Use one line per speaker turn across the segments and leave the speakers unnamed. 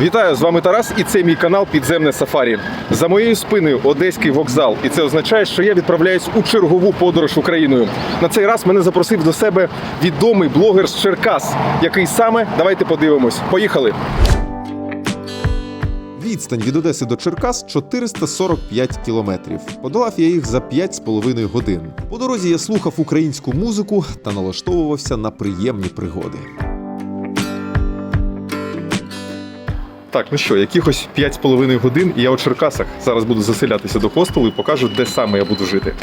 Вітаю, з вами Тарас, і це мій канал Підземне Сафарі. За моєю спиною Одеський вокзал, і це означає, що я відправляюсь у чергову подорож Україною. На цей раз мене запросив до себе відомий блогер з Черкас. Який саме? Давайте подивимось. Поїхали. Відстань від Одеси до Черкас 445 кілометрів. Подолав я їх за 5,5 годин. По дорозі я слухав українську музику та налаштовувався на приємні пригоди. Так, ну що, якихось 5,5 годин, і я у Черкасах. Зараз буду заселятися до хостелу і покажу, де саме я буду жити.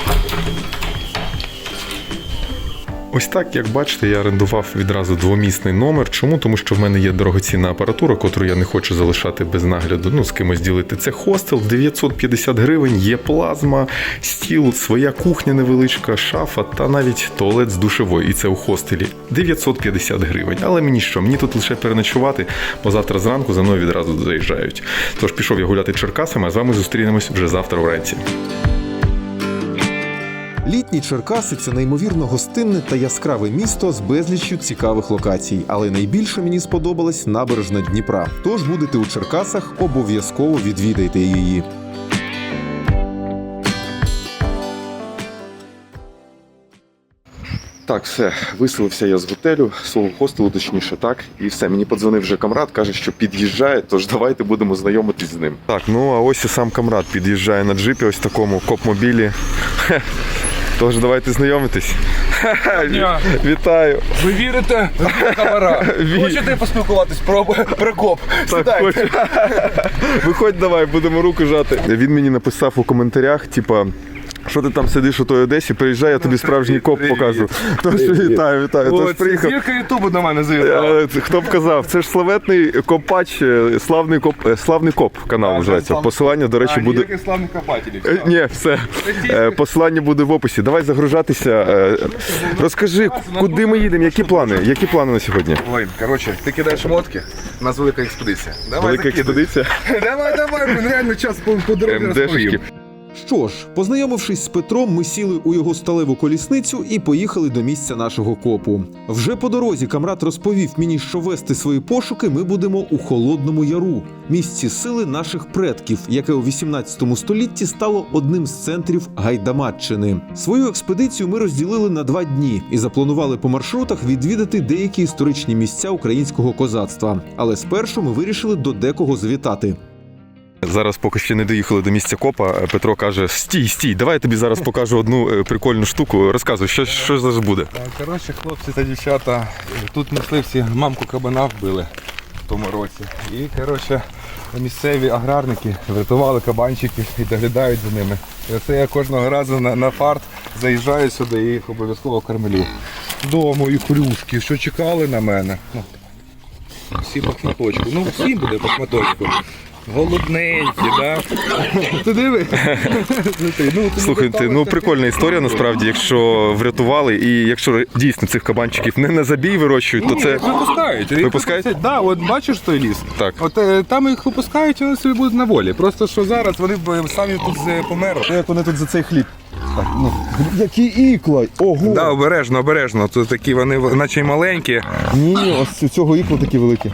Ось так, як бачите, я орендував відразу двомісний номер. Чому? Тому що в мене є дорогоцінна апаратура, яку я не хочу залишати без нагляду. Ну, з кимось ділити. Це хостел 950 гривень, є плазма, стіл, своя кухня невеличка, шафа та навіть туалет з душевою. І це у хостелі 950 гривень. Але мені що? Мені тут лише переночувати, бо завтра зранку за мною відразу заїжджають. Тож пішов я гуляти Черкасами, а з вами зустрінемось вже завтра вранці. Літні Черкаси це неймовірно гостинне та яскраве місто з безліччю цікавих локацій. Але найбільше мені сподобалась набережна Дніпра. Тож будете у Черкасах, обов'язково відвідайте її. Так, все, виселився я з готелю, свого хостелу, точніше, так. І все, мені подзвонив вже камрад, каже, що під'їжджає, тож давайте будемо знайомитись з ним. Так, ну а ось і сам камрад під'їжджає на джипі, ось такому коп-мобілі. Тож давайте знайомитись.
Дня.
Вітаю.
Ви вірите в комара?
Ві-
Хочете поспілкуватись про, Прокоп?
Так, хочу. Виходь давай, будемо руку жати. Він мені написав у коментарях, типа. Що ти там сидиш у той Одесі, приїжджай, я тобі справжній коп покажу. Тож вітаю, вітаю. Тож приїхав.
зірка Ютубу до мене завітала.
Е, Хто б казав, це ж славетний копач, е, славний коп, е, славний коп канал називається. Посилання, до речі, буде.
ніяких славних копателів.
Ні, все. Посилання буде в описі. Давай загружатися. Розкажи, куди ми їдемо, які плани? Які плани на сьогодні?
Ой, коротше, ти кидаєш шмотки, у нас велика експедиція. Давай
Велика експедиція.
Давай, давай, реально час по, по дорозі розповім.
Що ж, познайомившись з Петром, ми сіли у його сталеву колісницю і поїхали до місця нашого копу. Вже по дорозі Камрад розповів мені, що вести свої пошуки ми будемо у Холодному Яру, місці сили наших предків, яке у 18 столітті стало одним з центрів Гайдамаччини. Свою експедицію ми розділили на два дні і запланували по маршрутах відвідати деякі історичні місця українського козацтва. Але спершу ми вирішили до декого завітати.
Зараз, поки ще не доїхали до місця копа, е, Петро каже: стій, стій, давай я тобі зараз покажу одну е, прикольну штуку. Розказуй, що, що зараз буде.
Коротше, хлопці та дівчата, тут мисливці мамку кабана вбили в тому році. І коротше, місцеві аграрники врятували кабанчиків і доглядають за ними. І оце я кожного разу на, на фарт заїжджаю сюди і їх обов'язково кормлю. Дому і хрюшки, що чекали на мене. Ну, всі по шматочку. Ну, всім буде по шматочку. Голодненькі, да? Ти диви. Смотри, ну,
Слухайте, ну прикольна історія насправді, якщо врятували, і якщо дійсно цих кабанчиків не на забій вирощують, то це
випускають. Їх
Випускають?
випускають? Да, от бачиш той ліс?
Так.
От е, там їх випускають, і вони собі будуть на волі. Просто що зараз вони б самі тут е, померли.
як вони тут за цей хліб. Які ікла! Ого!
Да, обережно, обережно. Тут такі вони наче й маленькі.
Ні, ні, ось у цього ікла такі великі.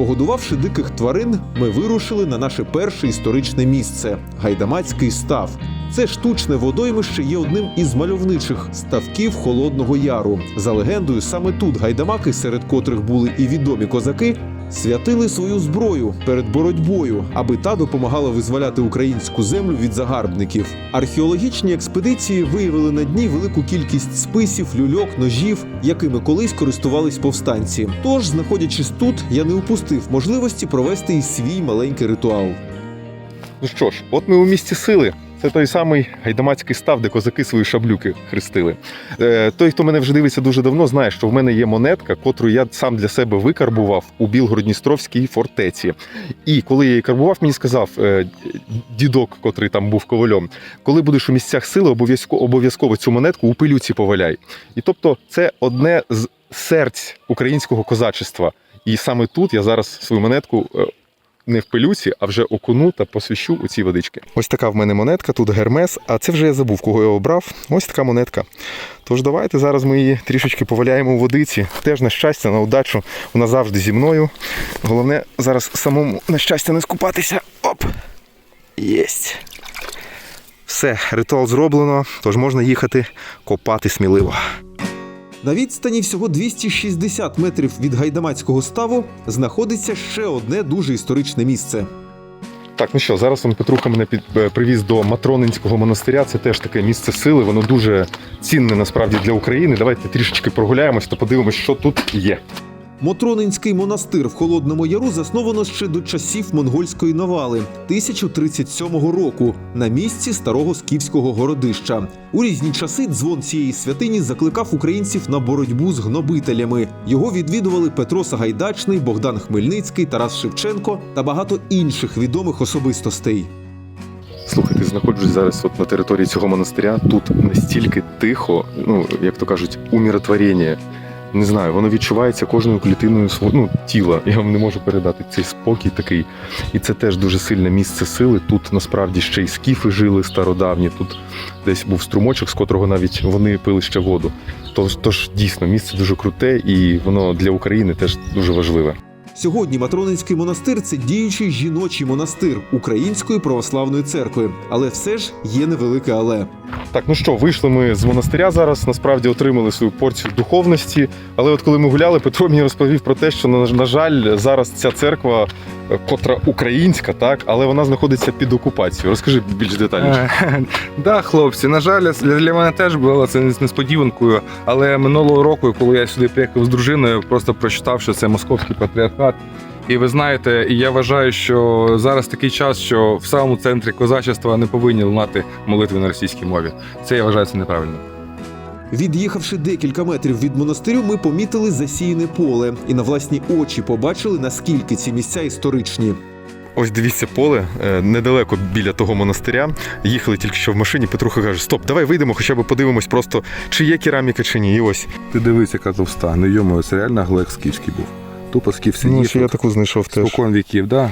Погодувавши диких тварин, ми вирушили на наше перше історичне місце Гайдамацький став. Це штучне водоймище є одним із мальовничих ставків Холодного Яру. За легендою, саме тут гайдамаки, серед котрих були і відомі козаки, святили свою зброю перед боротьбою, аби та допомагала визволяти українську землю від загарбників. Археологічні експедиції виявили на дні велику кількість списів, люльок, ножів, якими колись користувались повстанці. Тож, знаходячись тут, я не упустив можливості провести і свій маленький ритуал.
Ну що ж, от ми у місті сили. Це той самий гайдамацький став, де козаки свої шаблюки хрестили. Е, той, хто мене вже дивиться дуже давно, знає, що в мене є монетка, котру я сам для себе викарбував у Білгородністровській фортеці. І коли я її карбував, мені сказав е, дідок, котрий там був ковалем, коли будеш у місцях сили, обов'язково обов'язково цю монетку у пилюці поваляй. І тобто, це одне з серць українського козачества. І саме тут я зараз свою монетку е, не в пилюці, а вже окуну та посвіщу у ці водички. Ось така в мене монетка, тут гермес, а це вже я забув, кого я обрав. Ось така монетка. Тож давайте зараз ми її трішечки поваляємо у водиці. Теж на щастя, на удачу. Вона завжди зі мною. Головне зараз самому на щастя не скупатися. Оп! Єсть. Все, ритуал зроблено, тож можна їхати копати сміливо.
На відстані всього 260 метрів від гайдамацького ставу знаходиться ще одне дуже історичне місце.
Так, ну що, зараз он Петруха мене під, е, привіз до Матронинського монастиря. Це теж таке місце сили. Воно дуже цінне насправді для України. Давайте трішечки прогуляємось та подивимось, що тут є.
Мотронинський монастир в Холодному Яру засновано ще до часів монгольської навали 1037 року на місці старого скіфського городища. У різні часи дзвон цієї святині закликав українців на боротьбу з гнобителями. Його відвідували Петро Сагайдачний, Богдан Хмельницький, Тарас Шевченко та багато інших відомих особистостей.
Слухайте, знаходжусь зараз от на території цього монастиря. Тут настільки тихо, ну як то кажуть, умиротворення. Не знаю, воно відчувається кожною клітиною свого ну, тіла. Я вам не можу передати цей спокій такий. І це теж дуже сильне місце сили. Тут насправді ще й скіфи жили стародавні. Тут десь був струмочок, з котрого навіть вони пили ще воду. Тож, тож дійсно місце дуже круте, і воно для України теж дуже важливе.
Сьогодні Матронинський монастир це діючий жіночий монастир Української православної церкви, але все ж є невелике але.
Так, ну що, вийшли ми з монастиря зараз. Насправді отримали свою порцію духовності. Але от коли ми гуляли, Петро мені розповів про те, що на, жаль, зараз ця церква, е, котра українська, так, але вона знаходиться під окупацією. Розкажи більш детальніше.
Е, Да, хлопці, на жаль, для для мене теж було це несподіванкою. Але минулого року, коли я сюди приїхав з дружиною, просто прочитав, що це московський патріархат. І ви знаєте, я вважаю, що зараз такий час, що в самому центрі козачества не повинні лунати молитви на російській мові. Це я вважаю це неправильно.
Від'їхавши декілька метрів від монастирю, ми помітили засіяне поле і на власні очі побачили, наскільки ці місця історичні.
Ось дивіться поле е, недалеко біля того монастиря. Їхали тільки що в машині. Петруха каже: Стоп, давай вийдемо, хоча б подивимось просто, чи є кераміка, чи ні. І ось
Ти дивись, яка товста. Ну йому це реально глек скіфський був. Тупо скіф я
таку знайшов
Спокон віків, да.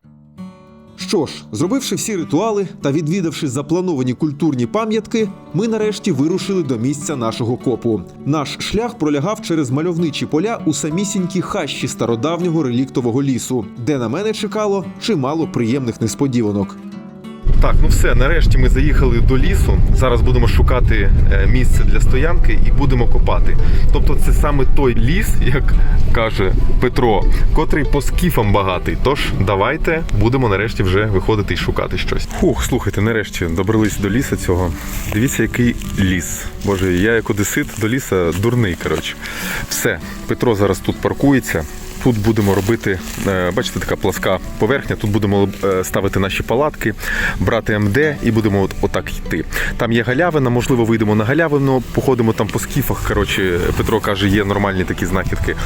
Що ж, зробивши всі ритуали та відвідавши заплановані культурні пам'ятки, ми нарешті вирушили до місця нашого копу. Наш шлях пролягав через мальовничі поля у самісінькій хащі стародавнього реліктового лісу, де на мене чекало чимало приємних несподіванок.
Так, ну все, нарешті ми заїхали до лісу. Зараз будемо шукати е, місце для стоянки і будемо копати. Тобто, це саме той ліс, як каже Петро, котрий по скіфам багатий. Тож давайте будемо нарешті вже виходити і шукати щось. Фух, слухайте, нарешті добрались до ліса цього. Дивіться, який ліс. Боже, я як одесит до ліса дурний. Коротше, все, Петро зараз тут паркується. Тут будемо робити, е, бачите, така пласка поверхня. Тут будемо е, ставити наші палатки, брати МД і будемо от, отак йти. Там є галявина, можливо, вийдемо на галявину, походимо там по скіфах. Коротше, Петро каже, є нормальні такі знахідки.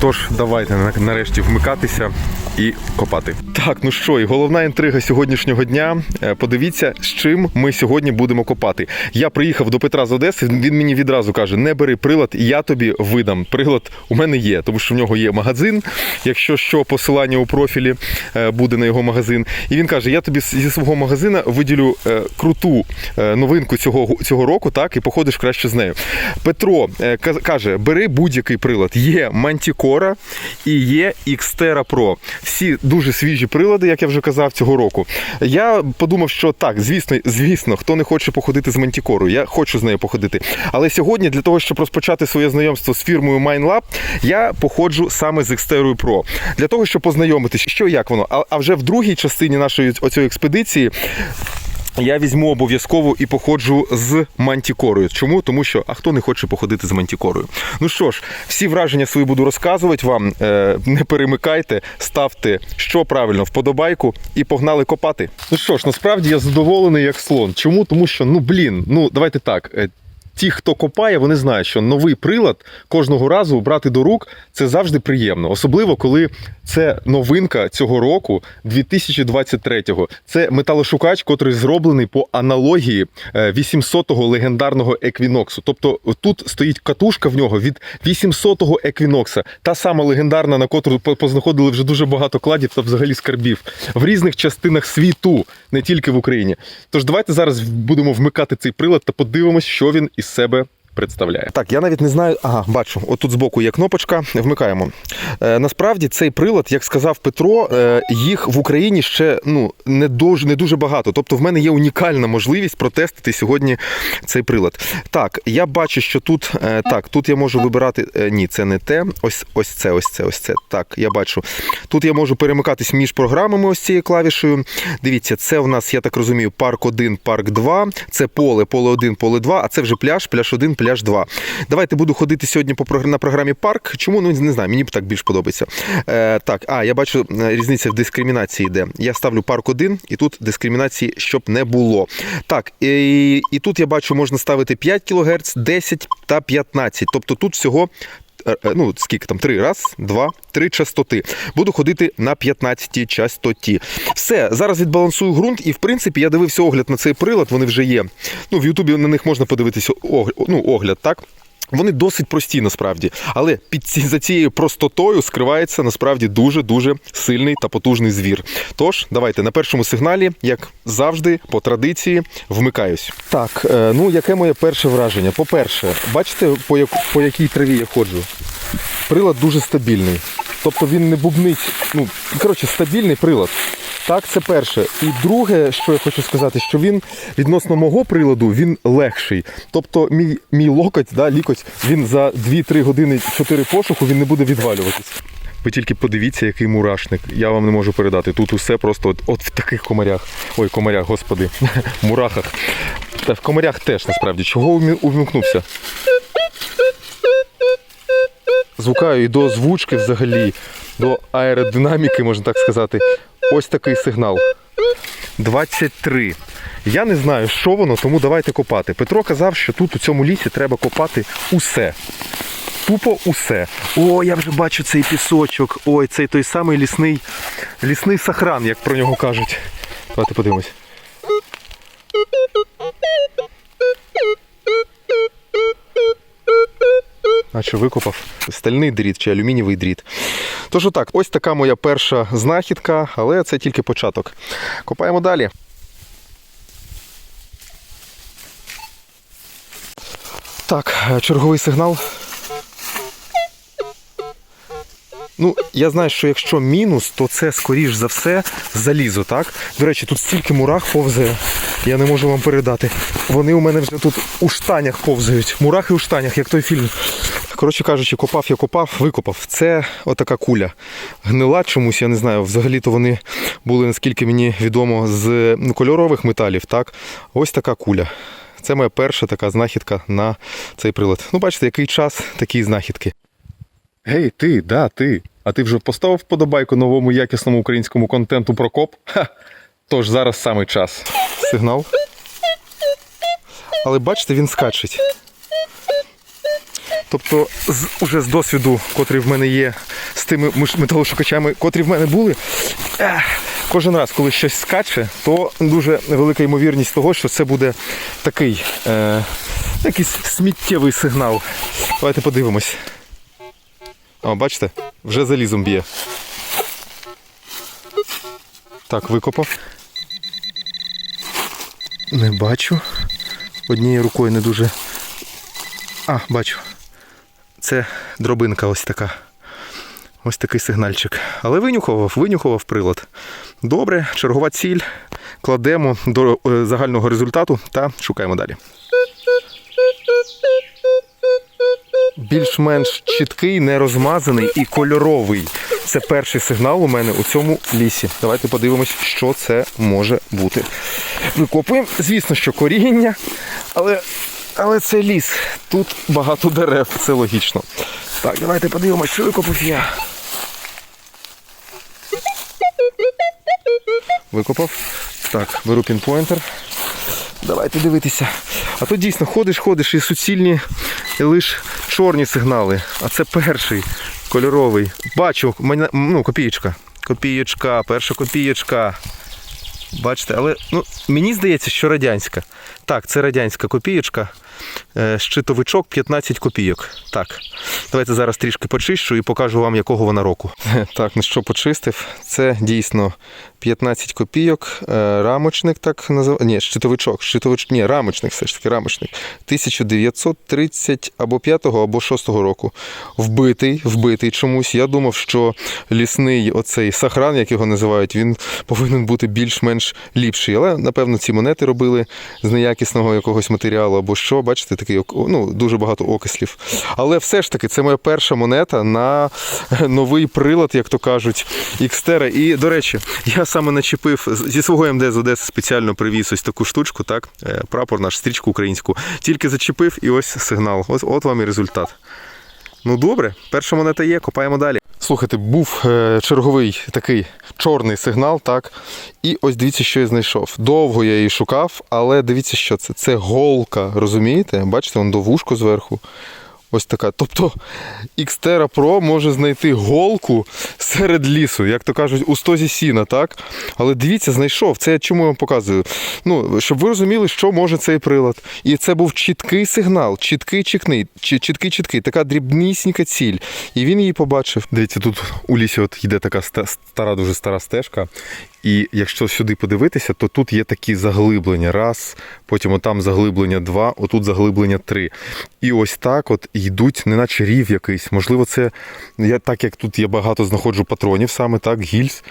Tож давайте нарешті вмикатися і копати. Так, ну що, і головна інтрига сьогоднішнього дня. Е, Подивіться, з чим ми сьогодні будемо копати. Я приїхав до Петра з Одеси. Він мені відразу каже: не бери прилад, я тобі видам. Прилад у мене є, тому що в нього є магазин. Якщо що, посилання у профілі е, буде на його магазин. І він каже: Я тобі зі свого магазина виділю е, круту е, новинку цього, цього року, так, і походиш краще з нею. Петро каже: бери будь-який прилад. Є Manticora і є Xterra Pro. Всі дуже свіжі прилади, як я вже казав, цього року. Я подумав, що так, звісно, звісно, хто не хоче походити з Мантікорою, я хочу з нею походити. Але сьогодні, для того, щоб розпочати своє знайомство з фірмою MineLab, я походжу саме з Xterra Pro. Для того, щоб познайомитися, що як воно. А, а вже в другій частині нашої оцієї експедиції. Я візьму обов'язково і походжу з мантікорою. Чому? Тому що а хто не хоче походити з мантікорою? Ну що ж, всі враження свої буду розказувати вам. Е, не перемикайте, ставте що правильно, вподобайку і погнали копати. Ну що ж, насправді я задоволений як слон. Чому? Тому що, ну блін, ну давайте так. Е, ті, хто копає, вони знають, що новий прилад кожного разу брати до рук це завжди приємно. Особливо, коли це новинка цього року, 2023-го. Це металошукач, котрий зроблений по аналогії е, 800-го легендарного еквіноксу. Тобто тут стоїть катушка в нього від 800-го еквінокса, та сама легендарна, на котру познаходили вже дуже багато кладів та взагалі скарбів в різних частинах світу, не тільки в Україні. Тож давайте зараз будемо вмикати цей прилад та подивимось, що він із себе. Представляє так, я навіть не знаю. Ага, бачу, отут збоку є кнопочка. Вмикаємо. Е, насправді цей прилад, як сказав Петро, е, їх в Україні ще ну не дуже не дуже багато. Тобто, в мене є унікальна можливість протестити сьогодні цей прилад. Так, я бачу, що тут е, так, тут я можу вибирати. е, ні, це не те. Ось ось це, ось це, ось це. Так, я бачу. Тут я можу перемикатись між програмами ось цією клавішею. Дивіться, це у нас, я так розумію, парк 1, парк 2, це поле, поле 1, поле 2, а це вже пляж, пляж 1, пляж 2. Давайте буду ходити сьогодні по на програмі парк. Чому? Ну не знаю, мені б так більш подобається. Е, так, а я бачу е, різниця в дискримінації йде. Я ставлю парк 1, і тут дискримінації щоб не було. Так, і, і тут я бачу, можна ставити 5 кГц, 10 та 15. Тобто тут всього. Е, е, Ну, скільки там? Три, раз, два, три частоти. Буду ходити на 15-й частоті. Все, зараз відбалансую ґрунт, і в принципі я дивився огляд на цей прилад, вони вже є. Ну, в Ютубі на них можна подивитися ог- ну, огляд, так? Вони досить прості насправді, але під ці, за цією простотою скривається насправді дуже дуже сильний та потужний звір. Тож, давайте на першому сигналі, як завжди, по традиції, вмикаюсь. Так, е, ну яке моє перше враження? По-перше, бачите, по, як, по якій траві я ходжу? Прилад дуже стабільний. Тобто він не бубнить. Ну, коротше, стабільний прилад. Так, це перше. І друге, що я хочу сказати, що він відносно мого приладу він легший. Тобто, мій, мій локоть, да, лікоть, він за 2-3 години 4 пошуку він не буде відвалюватись. Ви тільки подивіться, який мурашник. Я вам не можу передати. Тут усе просто от, от в таких комарях. Ой, комарях, господи, мурахах. Та в комарях теж насправді. Чого увімкнувся? звукаю і до озвучки взагалі, до аеродинаміки, можна так сказати. Ось такий сигнал. 23. Я не знаю, що воно, тому давайте копати. Петро казав, що тут у цьому лісі треба копати усе. Тупо усе. О, я вже бачу цей пісочок. Ой, цей той самий лісний, лісний сахран, як про нього кажуть. Давайте подивимось. Наче викопав стальний дріт чи алюмінієвий дріт. Тож отак, ось така моя перша знахідка, але це тільки початок. Копаємо далі. Так, е, черговий сигнал. Ну, я знаю, що якщо мінус, то це скоріш за все залізо, так? До речі, тут стільки мурах повзає, я не можу вам передати. Вони у мене вже тут у штанях повзають. Мурахи у штанях, як той фільм. Коротше кажучи, копав я копав, викопав. Це отака куля. Гнила чомусь, я не знаю. Взагалі-то вони були, наскільки мені відомо, з ну, кольорових металів. так? Ось така куля. Це моя перша така знахідка на цей прилад. Ну, бачите, який час, такі знахідки. Гей, ти, да, ти. А ти вже поставив вподобайку новому якісному українському контенту про коп? Ха. Тож зараз саме час. Сигнал. Але бачите, він скачить. Тобто, з, уже з досвіду, котрий в мене є, з тими металошукачами, котрі в мене були, кожен раз, коли щось скаче, то дуже велика ймовірність того, що це буде такий е, якийсь сміттєвий сигнал. Давайте подивимось. О, бачите, вже залізом б'є. Так, викопав. Не бачу. Однією рукою не дуже. А, бачу. Це дробинка ось така. Ось такий сигнальчик. Але винюхував, винюхував прилад. Добре, чергова ціль. Кладемо до е, загального результату та шукаємо далі. більш-менш чіткий, не розмазаний і кольоровий. Це перший сигнал у мене у цьому лісі. Давайте подивимось, що це може бути. Викопуємо, звісно, що коріння, але, але це ліс. Тут багато дерев, це логічно. Так, давайте подивимось, що викопав я. Викопав. Так, беру пінпойнтер. Давайте дивитися. А то дійсно ходиш, ходиш і суцільні і лиш чорні сигнали. А це перший кольоровий. Бачу, ну, копієчка. Копієчка, перша копієчка. Бачите, але ну, мені здається, що радянська. Так, це радянська копієчка. Е, Щитовичок 15 копійок. Так. Давайте зараз трішки почищу і покажу вам, якого вона року. Так, ну що почистив? Це дійсно 15 копійок. Е, Рамочник так називається. Ні, щитовичок. Щитович... Ні, рамочник все ж таки рамочник. 1930 або 5 або 6 року. Вбитий, вбитий чомусь. Я думав, що лісний оцей сахран, як його називають, він повинен бути більш-менш ліпший. Але, напевно, ці монети робили з неякісного якогось матеріалу або що. Бачите, такий ну, дуже багато окислів. Але все ж таки, це моя перша монета на новий прилад, як то кажуть, Xterra. І, до речі, я саме начепив зі свого МД з Одеси спеціально привіз ось таку штучку, так, е, прапор наш, стрічку українську. Тільки зачепив і ось сигнал. Ось от вам і результат. Ну добре, перша монета є, копаємо далі. Слухайте, був е, черговий такий чорний сигнал, так. І ось дивіться, що я знайшов. Довго я її шукав, але дивіться, що це. Це голка, розумієте? Бачите, вон до вушку зверху. Ось така. Тобто Xterra Pro може знайти голку серед лісу, як то кажуть, у стозі сіна, так? Але дивіться, знайшов. Це я чому вам показую? Ну, щоб ви розуміли, що може цей прилад. І це був чіткий сигнал, чіткий чіткий, чіткий чіткий, така дрібнісінька ціль. І він її побачив. Дивіться, тут у лісі от йде така стара, дуже стара стежка. І якщо сюди подивитися, то тут є такі заглиблення. Раз, потім отам заглиблення два, отут заглиблення три. І ось так от йдуть, неначе рів якийсь. Можливо, це я так як тут я багато знаходжу патронів, саме так, гільз,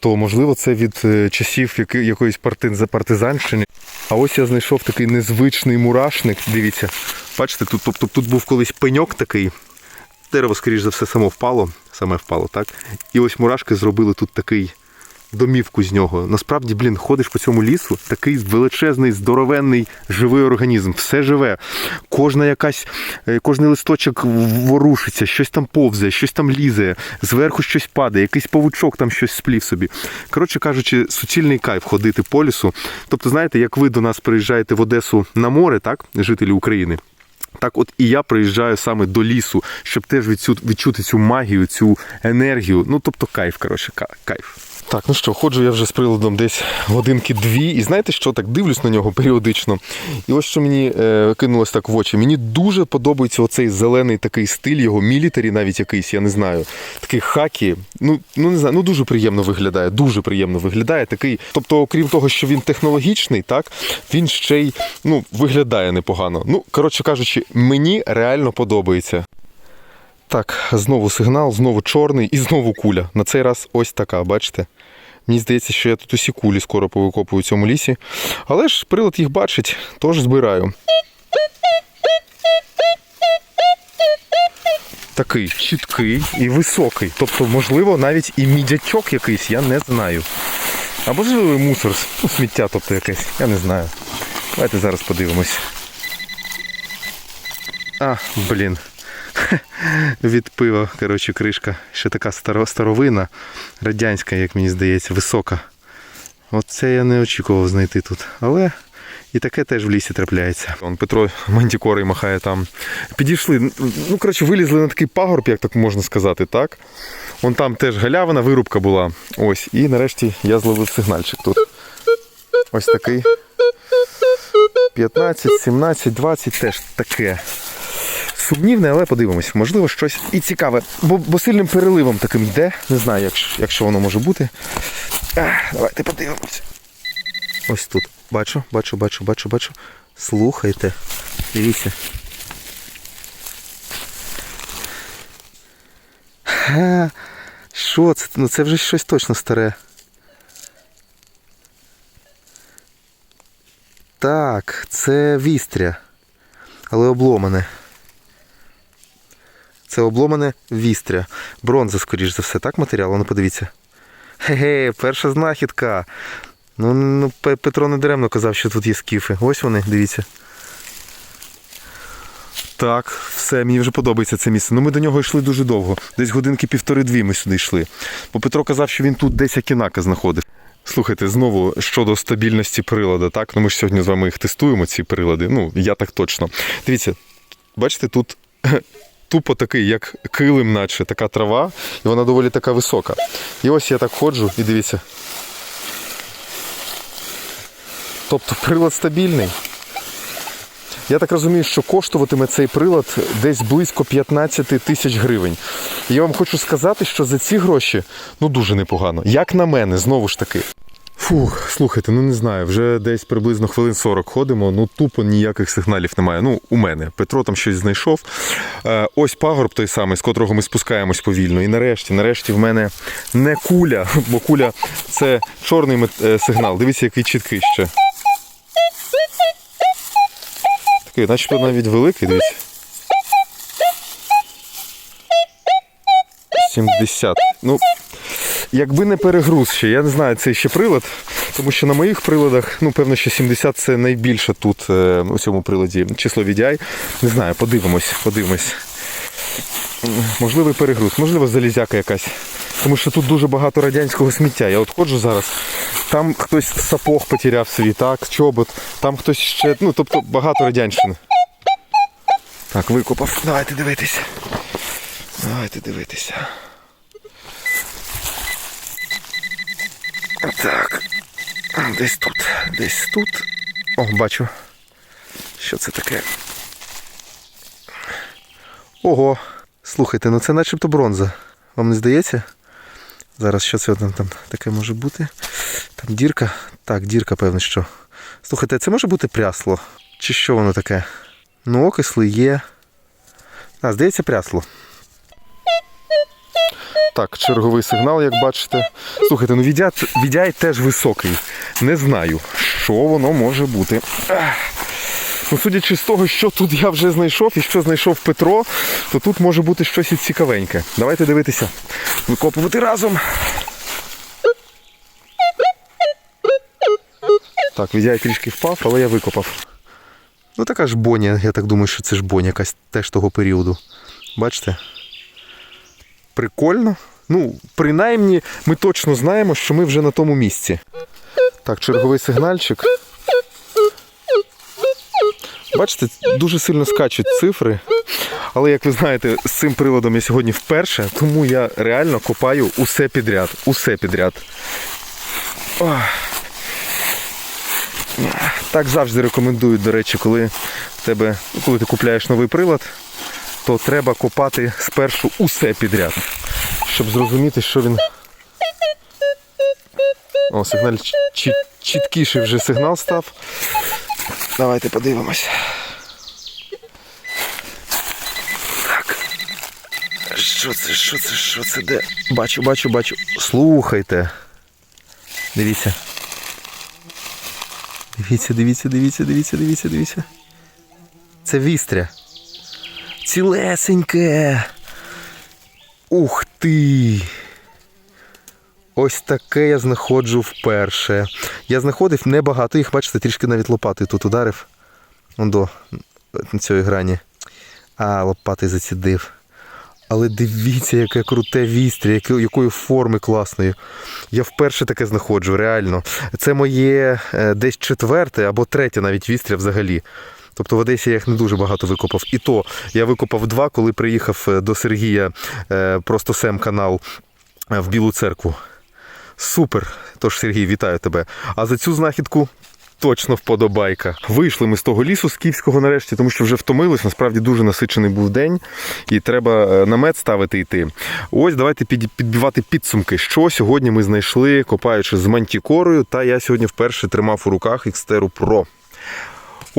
то можливо це від е, часів якоїсь партиза- партизанщини. А ось я знайшов такий незвичний мурашник. Дивіться, бачите, тут, тобто, тут був колись пеньок такий. Дерево, скоріш за все, само впало, саме впало, так? І ось мурашки зробили тут такий домівку з нього. Насправді, блін, ходиш по цьому лісу, такий величезний, здоровенний живий організм, все живе. Кожна якась, е, кожний листочок ворушиться, щось там повзає, щось там лізе, зверху щось падає, якийсь павучок там щось сплів собі. Коротше кажучи, суцільний кайф ходити по лісу. Тобто, знаєте, як ви до нас приїжджаєте в Одесу на море, так, жителі України. Так, от і я приїжджаю саме до лісу, щоб теж відчути цю магію, цю енергію. Ну, тобто кайф, коротше, кайф. Так, ну що, ходжу я вже з приладом десь годинки дві, і знаєте що, так дивлюсь на нього періодично. І ось що мені е, кинулось так в очі. Мені дуже подобається оцей зелений такий стиль, його мілітарі навіть якийсь, я не знаю. Такий хакі. Ну, ну не знаю, ну дуже приємно виглядає, дуже приємно виглядає. Такий, тобто, окрім того, що він технологічний, так, він ще й ну, виглядає непогано. Ну, коротше кажучи, мені реально подобається. Так, знову сигнал, знову чорний і знову куля. На цей раз ось така, бачите? Мені здається, що я тут усі кулі скоро повикопую в цьому лісі. Але ж прилад їх бачить, тож збираю. Такий чіткий і високий. Тобто, можливо, навіть і мідячок якийсь, я не знаю. А можливо, мусор, ну, сміття, тобто якесь, я не знаю. Давайте зараз подивимось. А, блін. Від пива, коротше, кришка. Ще така старовина, радянська, як мені здається, висока. Оце я не очікував знайти тут. Але і таке теж в лісі трапляється. Вон Петро мантікорий махає там. Підійшли, ну коротше, вилізли на такий пагорб, як так можна сказати, так? Вон там теж галявина, вирубка була. Ось. І нарешті я зловив сигнальчик тут. Ось такий. 15, 17, 20 теж таке. Сумнівне, але подивимось. Можливо, щось і цікаве. Бо, бо сильним переливом таким йде. Не знаю, якщо, якщо воно може бути. Давайте подивимось. Ось тут. Бачу, бачу, бачу, бачу, бачу. Слухайте. Дивіться. Ха, Що це? Ну це вже щось точно старе. Так, це вістря. Але обломане. Це обломане вістря. Бронза, скоріш за все, так матеріал? Ну подивіться. Хе-хе, перша знахідка. Ну, ну Петро не даремно казав, що тут є скіфи. Ось вони, дивіться. Так, все, мені вже подобається це місце. Ну ми до нього йшли дуже довго. Десь годинки півтори-дві ми сюди йшли. Бо Петро казав, що він тут десь Акінака знаходив. Слухайте, знову щодо стабільності прилада, так? Ну ми ж сьогодні з вами їх тестуємо, ці прилади. Ну, я так точно. Дивіться, бачите, тут тупо такий, як килим, наче така трава, і вона доволі така висока. І ось я так ходжу, і дивіться. Тобто прилад стабільний. Я так розумію, що коштуватиме цей прилад десь близько 15 тисяч гривень. І я вам хочу сказати, що за ці гроші ну дуже непогано. Як на мене, знову ж таки. Фух, слухайте, ну не знаю, вже десь приблизно хвилин 40 ходимо, ну тупо ніяких сигналів немає. Ну, у мене. Петро там щось знайшов. Е, ось пагорб той самий, з котрого ми спускаємось повільно. І нарешті, нарешті, в мене не куля, бо куля це чорний е, сигнал. Дивіться, який чіткий ще. Такий, начебто навіть великий, дивіться. 70. Ну, якби не перегруз ще, я не знаю, цей ще прилад, тому що на моїх приладах, ну, певно, що 70 це найбільше тут е, у цьому приладі число VDI. Не знаю, подивимось, подивимось. М, Можливо, і перегруз, можливо, залізяка якась. Тому що тут дуже багато радянського сміття. Я от ходжу зараз, там хтось сапог потеряв свій, так, чобот, там хтось ще, ну, тобто багато радянщини. Так, викопав. Давайте дивитися. Давайте дивитися. Так. Десь тут. Десь тут. О, бачу. Що це таке? Ого. Слухайте, ну це начебто бронза. Вам не здається? Зараз що це там, там таке може бути? Там дірка. Так, дірка, певно, що. Слухайте, це може бути прясло? Чи що воно таке? Ну, окисли є. А, здається, прясло. Так, черговий сигнал, як бачите. Слухайте, ну віддяй, віддяй теж високий. Не знаю, що воно може бути. Ну, судячи з того, що тут я вже знайшов і що знайшов Петро, то тут може бути щось і цікавеньке. Давайте дивитися. Викопувати разом. Так, віддяй трішки впав, але я викопав. Ну така ж боня, я так думаю, що це ж боня якась теж того періоду. Бачите? Прикольно. Ну, принаймні, ми точно знаємо, що ми вже на тому місці. Так, черговий сигнальчик. Бачите, дуже сильно скачуть цифри. Але як ви знаєте, з цим приладом я сьогодні вперше, тому я реально копаю усе підряд. Усе підряд. Ох. Так завжди рекомендують, до речі, коли тебе, коли ти купляєш новий прилад, то треба копати спершу усе підряд, щоб зрозуміти, що він. О, сигналь чіт- чіт- чіткіший вже сигнал став. Давайте подивимось. Так. Що це, що це, що це де? Бачу, бачу, бачу. Слухайте. Дивіться. Дивіться, дивіться, дивіться, дивіться, дивіться, дивіться. Це вістря. Цілесеньке. Ух ти. Ось таке я знаходжу вперше. Я знаходив небагато їх, бачите, трішки навіть лопатою тут ударив. Он до цієї грані. А, лопатою зацідив. Але дивіться, яке круте вістря, якої форми класної. Я вперше таке знаходжу, реально. Це моє е, десь четверте або третє навіть вістря взагалі. Тобто в Одесі я їх не дуже багато викопав. І то я викопав два, коли приїхав е, до Сергія е, просто Сем канал е, в Білу церкву. Супер. Тож, Сергій, вітаю тебе. А за цю знахідку точно вподобайка. Вийшли ми з того лісу скіфського нарешті, тому що вже втомились. Насправді дуже насичений був день, і треба намет ставити йти. Ось давайте підбивати підсумки, що сьогодні ми знайшли, копаючи з мантікорою. Та я сьогодні вперше тримав у руках Xterу Pro.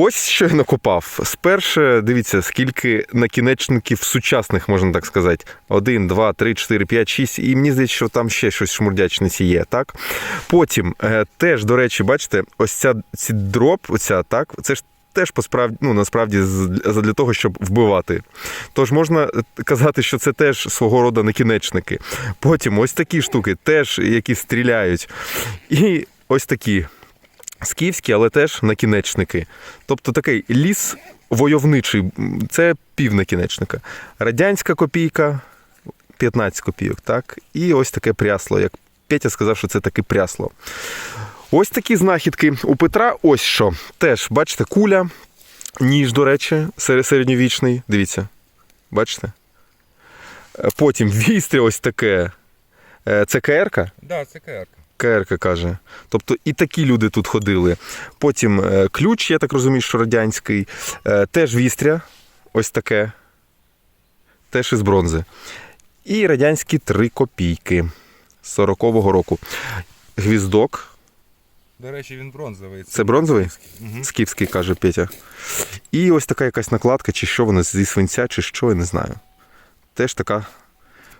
Ось що я накопав. Сперше дивіться, скільки накінечників сучасних, можна так сказати. Один, два, три, чотири, п'ять, шість. І мені здається, що там ще щось шмурдячниці є. так? Потім е, теж, до речі, бачите, ось ця ці дроп, оця, так, це ж. Теж посправді, ну, насправді для того, щоб вбивати. Тож можна е, казати, що це теж свого роду накінечники. Потім ось такі штуки, теж які стріляють. І ось такі скіфські, але теж накінечники. Тобто такий ліс войовничий, це пів накінечника. Радянська копійка 15 копійок, так? І ось таке прясло, як Петя сказав, що це таки прясло. Ось такі знахідки. У Петра ось що. Теж, бачите, куля, ніж, до речі, серед- середньовічний. Дивіться. Бачите? Е, Потім вістря ось таке. Е, Це КР-ка?
Да, це КР.
КР каже. Тобто і такі люди тут ходили. Потім е, ключ, я так розумію, що радянський. Е, Теж вістря, ось таке. Теж із бронзи. І радянські три копійки 40-го року. Гвіздок.
До речі, він бронзовий.
Це бронзовий?
Угу.
Скіфський, каже Петя. І ось така якась накладка, чи що вона зі свинця, чи що, я не знаю. Теж така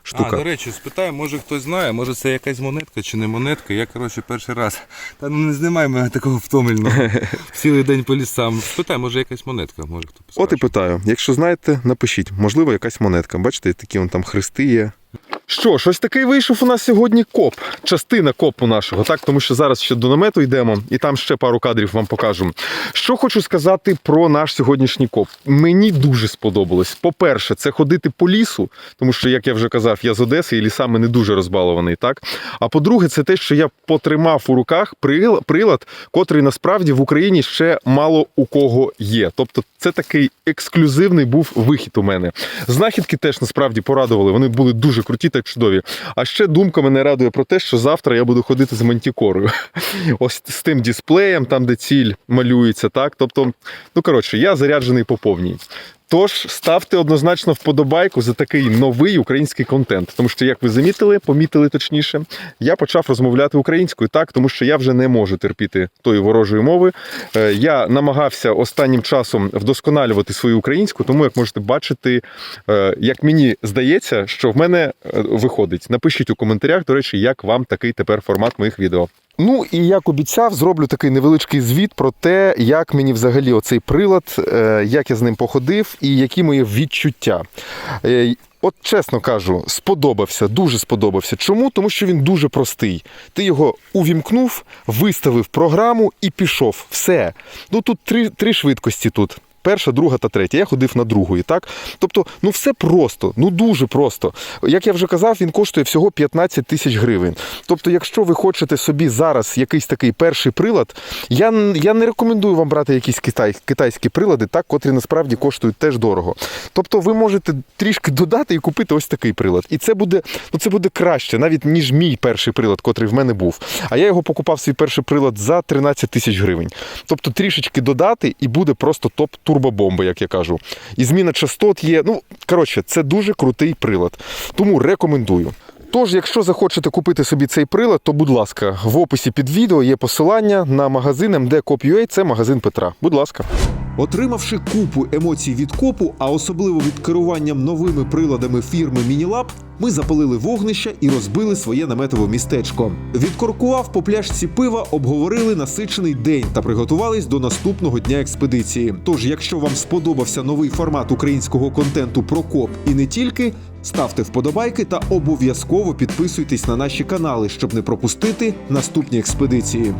штука.
А, до речі, спитаю, може хтось знає, може це якась монетка чи не монетка. Я, коротше, перший раз. Та ну не знімай мене такого втомленого. Цілий день по лісам. Спитай, може якась монетка, може хто
От і питаю, якщо знаєте, напишіть, можливо, якась монетка. Бачите, такі вон там хрести є. Що ж, ось такий вийшов у нас сьогодні коп, частина копу нашого, так тому що зараз ще до намету йдемо, і там ще пару кадрів вам покажу. Що хочу сказати про наш сьогоднішній коп. Мені дуже сподобалось. По-перше, це ходити по лісу, тому що, як я вже казав, я з Одеси і лісами не дуже розбалований. Так а по-друге, це те, що я потримав у руках прилад, котрий насправді в Україні ще мало у кого є. Тобто, це такий ексклюзивний був вихід у мене. Знахідки теж насправді порадували. Вони були дуже круті та чудові. А ще думка мене радує про те, що завтра я буду ходити з мантікорою. Ось з тим дисплеєм, там де ціль малюється. Так, тобто, ну коротше, я заряджений по повній. Тож ставте однозначно вподобайку за такий новий український контент. Тому що, як ви замітили, помітили точніше, я почав розмовляти українською так, тому що я вже не можу терпіти тої ворожої мови. Е, Я намагався останнім часом вдосконалювати свою українську, тому як можете бачити, е, як мені здається, що в мене е, виходить. Напишіть у коментарях, до речі, як вам такий тепер формат моїх відео. Ну і як обіцяв, зроблю такий невеличкий звіт про те, як мені взагалі оцей прилад, е, як я з ним походив і які мої відчуття. Е, От чесно кажу, сподобався, дуже сподобався. Чому? Тому що він дуже простий. Ти його увімкнув, виставив програму і пішов. Все. Ну тут три, три швидкості тут. Перша, друга та третя. Я ходив на другої, так? Тобто, ну все просто, ну дуже просто. Як я вже казав, він коштує всього 15 тисяч гривень. Тобто, якщо ви хочете собі зараз якийсь такий перший прилад, я, я не рекомендую вам брати якісь китай, китайські прилади, так, котрі насправді коштують теж дорого. Тобто, ви можете трішки додати і купити ось такий прилад. І це буде, ну це буде краще, навіть ніж мій перший прилад, котрий в мене був. А я його покупав свій перший прилад за 13 тисяч гривень. Тобто трішечки додати, і буде просто топ турбобомба, як я кажу. І зміна частот є. Ну коротше, це дуже крутий прилад. Тому рекомендую. Тож, якщо захочете купити собі цей прилад, то будь ласка, в описі під відео є посилання на магазин MD.Cop.ua, це магазин Петра. Будь ласка.
Отримавши купу емоцій від копу, а особливо від керування новими приладами фірми Мінілаб, ми запалили вогнище і розбили своє наметове містечко. Відкоркував по пляшці пива, обговорили насичений день та приготувались до наступного дня експедиції. Тож, якщо вам сподобався новий формат українського контенту про коп і не тільки, ставте вподобайки та обов'язково підписуйтесь на наші канали, щоб не пропустити наступні експедиції.